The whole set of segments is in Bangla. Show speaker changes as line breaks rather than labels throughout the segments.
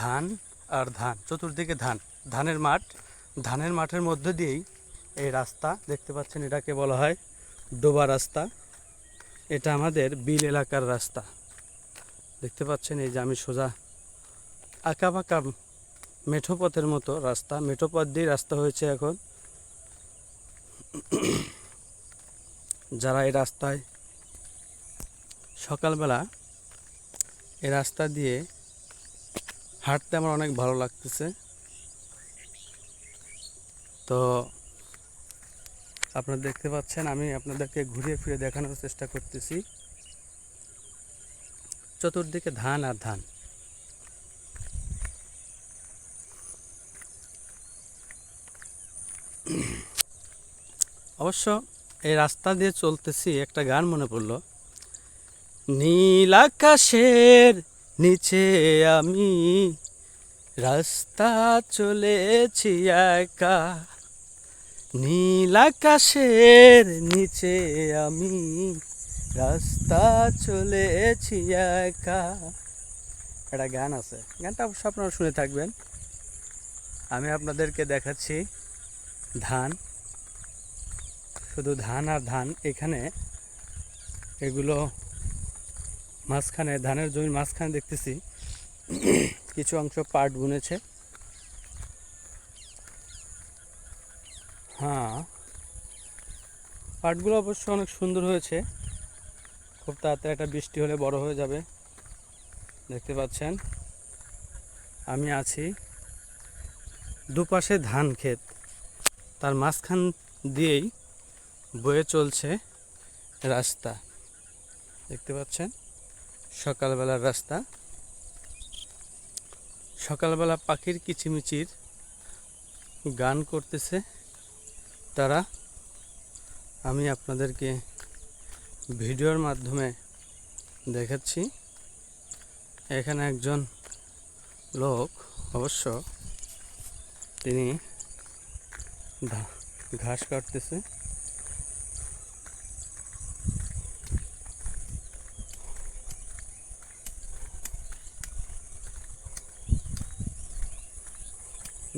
ধান আর ধান, চতুর্দিকে ধান। ধানের মাঠ, ধানের মাঠের মধ্য দিয়েই এই রাস্তা দেখতে পাচ্ছেন, এটাকে বলা হয় ডোবা রাস্তা। এটা আমাদের বিল এলাকার রাস্তা। দেখতে পাচ্ছেন, এই যে আমি সোজা আঁকা বাঁকা মেঠো পথের মতো রাস্তা। মেঠো পথ দিয়েই রাস্তা হয়েছে এখন। যারা এই রাস্তায় সকালবেলা এ রাস্তা দিয়ে হাঁটতে আমার অনেক ভালো লাগতেছে। তো আপনারা দেখতে পাচ্ছেন, আমি আপনাদেরকে ঘুরিয়ে ফিরে দেখানোর চেষ্টা করতেছি। চতুর্দিকে ধান আর ধান। অবশ্য এই রাস্তা দিয়ে চলতেছি, একটা গান মনে পড়ল। নীল আকাশের নিচে আমি রাস্তা চলেছি একা। নীল আকাশের নিচে আমি রাস্তা চলেছি একা। একটা গান আছে, গানটা অবশ্য আপনারা শুনে থাকবেন। আমি আপনাদেরকে দেখাচ্ছি ধান। শুধু ধান আর ধান এখানে এগুলো মাঝখানে, ধানের জমির মাঝখানে দেখতেছি কিছু অংশ পাট বুনেছে। হ্যাঁ পাটগুলো অবশ্য অনেক সুন্দর হয়েছে। খুব তাড়াতাড়ি একটা বৃষ্টি হলে বড় হয়ে যাবে। দেখতে পাচ্ছেন, আমি আছি দুপাশে ধান ক্ষেত। তার মাঝখান দিয়েই বয়ে চলছে রাস্তা। দেখতে পাচ্ছেন? সকালবেলার রাস্তা। সকালবেলা পাখির কিচিমিচির গান করতেছে তারা। আমি আপনাদেরকে ভিডিওর মাধ্যমে দেখাচ্ছি। এখানে একজন লোক অবশ্য তিনি ঘাস কাটতেছে।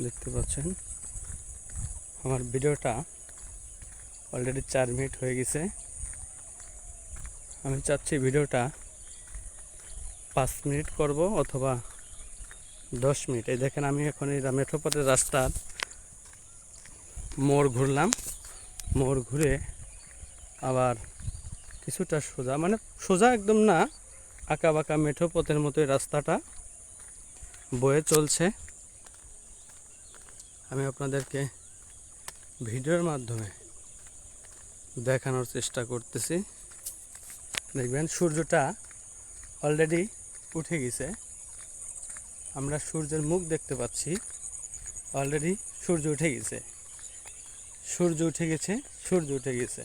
দেখতে পাচ্ছেন। আমার ভিডিওটা অলরেডি চার মিনিট হয়ে গেছে। আমি চাচ্ছি ভিডিওটা পাঁচ মিনিট করব অথবা দশ মিনিট। এই দেখেন, আমি এখন এই মেঠোপথের রাস্তার মোড় ঘুরলাম। মোড় ঘুরে আবার কিছুটা সোজা মানে সোজা একদম না আঁকা বাঁকা মেঠো পথের মতো রাস্তাটা বয়ে চলছে। আমি আপনাদেরকে ভিডিওর মাধ্যমে দেখানোর চেষ্টা করতেছি। দেখবেন সূর্যটা অলরেডি উঠে গেছে। আমরা সূর্যের মুখ দেখতে পাচ্ছি। অলরেডি সূর্য উঠে গেছে। সূর্য উঠে গেছে, সূর্য উঠে গেছে।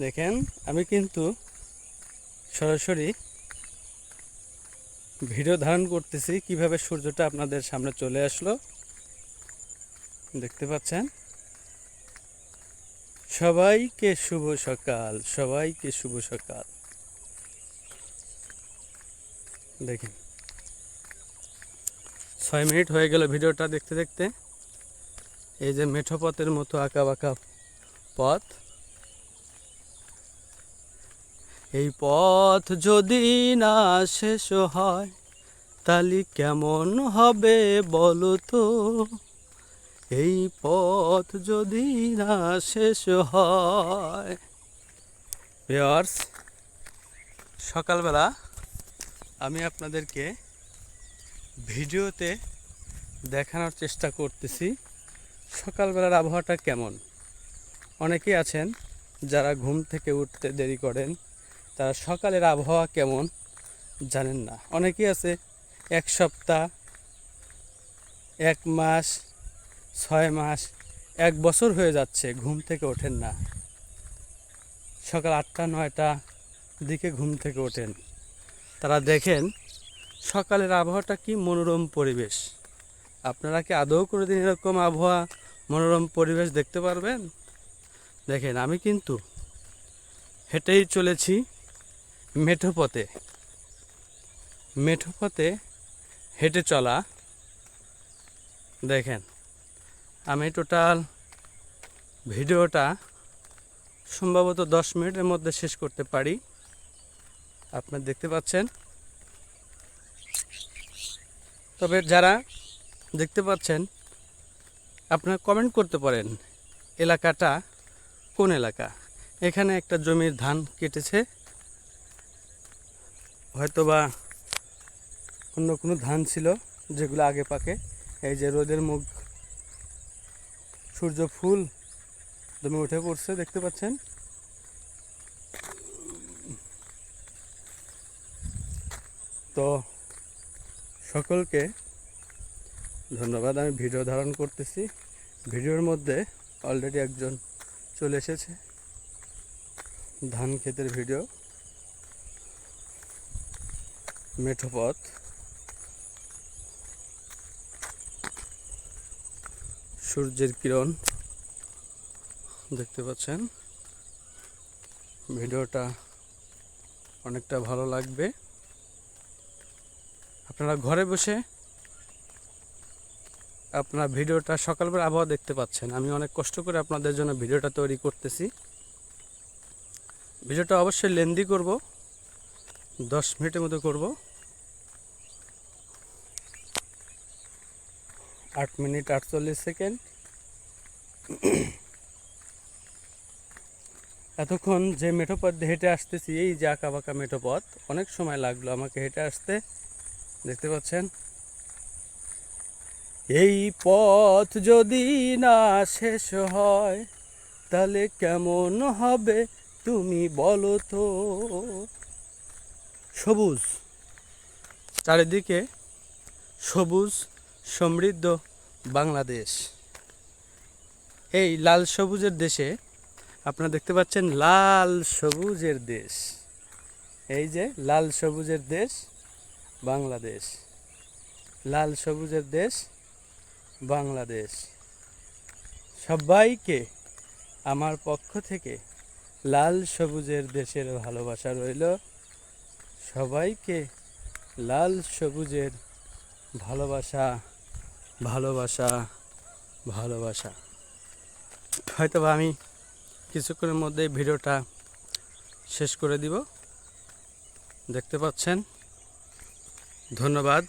দেখেন, আমি কিন্তু সরাসরি ভিডিও ধারণ করতেছি কীভাবে সূর্যটা আপনাদের সামনে চলে আসলো। দেখতে পাচ্ছেন? সবাইকে শুভ সকাল, সবাইকে শুভ সকাল। দেখেন। ছয় মিনিট হয়ে গেল ভিডিওটা দেখতে দেখতে। এই যে মেঠো পথের মতো আঁকা বাঁকা পথ। এই পথ যদি না শেষ হয়, তালি কেমন হবে বলো তো? এই পথ যদি না শেষ হয়। ভিওর্স সকালবেলা আমি আপনাদেরকে ভিডিওতে দেখানোর চেষ্টা করতেছি, সকালবেলার আবহাওয়াটা কেমন? অনেকেই আছেন যারা ঘুম থেকে উঠতে দেরি করেন তারা সকালের আবহাওয়া কেমন জানেন না। অনেকেই আছে এক সপ্তাহ, এক মাস, ছয় মাস, এক বছর হয়ে যাচ্ছে ঘুম থেকে ওঠেন না। সকাল আটটা, নয়টা দিকে ঘুম থেকে ওঠেন। তারা দেখেন সকালের আবহাওয়াটা কি মনোরম পরিবেশ। আপনারা কি আদৌ করে দিন এরকম আবহাওয়া মনোরম পরিবেশ দেখতে পারবেন? দেখেন, আমি কিন্তু হেঁটেই চলেছি। মেঠো পথে মেঠো পথে হেঁটে চলা। দেখেন, আমি টোটাল ভিডিওটা সম্ভবত দশ মিনিটের মধ্যে শেষ করতে পারি। আপনার দেখতে পাচ্ছেন? তবে যারা দেখতে পাচ্ছেন, আপনারা কমেন্ট করতে পারেন, এলাকাটা কোন এলাকা? এখানে একটা জমির ধান কেটেছে। হয়তোবা অন্য কোনো ধান ছিল যেগুলো আগে পাকে। এই যে রোদের মুখ, সূর্য ফুল দমে উঠে পড়ছে, দেখতে পাচ্ছেন? তো সকলকে ধন্যবাদ, আমি ভিডিও ধারণ করতেছি। ভিডিওর মধ্যে অলরেডি একজন চলে এসেছে। ধান ক্ষেতের ভিডিও। মেঠো পথ। সূর্যের কিরণ দেখতে পাচ্ছেন। ভিডিওটা অনেকটা ভালো লাগবে। আপনারা ঘরে বসে আপনার ভিডিওটা সকালবেলা আবহাওয়া দেখতে পাচ্ছেন। আমি অনেক কষ্ট করে আপনাদের জন্য ভিডিওটা তৈরি করতেছি। ভিডিওটা অবশ্যই লেন্দি করব। দশ মিনিটের মতো করব। আট মিনিট আটচল্লিশ সেকেন্ড। এতক্ষণ যে মেঠো পথ দিয়ে হেঁটে আসতেছি, এই যে আঁকা বাঁকা মেঠো পথ অনেক সময় লাগল আমাকে হেঁটে আসতে। দেখতে পাচ্ছেন? এই পথ যদি না শেষ হয়, তাহলে কেমন হবে তুমি বলো তো? সবুজ, চারিদিকে সবুজ সমৃদ্ধ বাংলাদেশ। এই লাল সবুজের দেশে আপনারা দেখতে পাচ্ছেন লাল সবুজের দেশ। এই যে লাল সবুজের দেশ বাংলাদেশ। লাল সবুজের দেশ বাংলাদেশ। সবাইকে আমার পক্ষ থেকে লাল সবুজের দেশের ভালোবাসা রইল। সবাইকে লাল সবুজের ভালোবাসা ভালোবাসা ভালোবাসা। হয়তো আমি কিছুক্ষণের মধ্যে ভিডিওটা শেষ করে দিব। দেখতে পাচ্ছেন? ধন্যবাদ।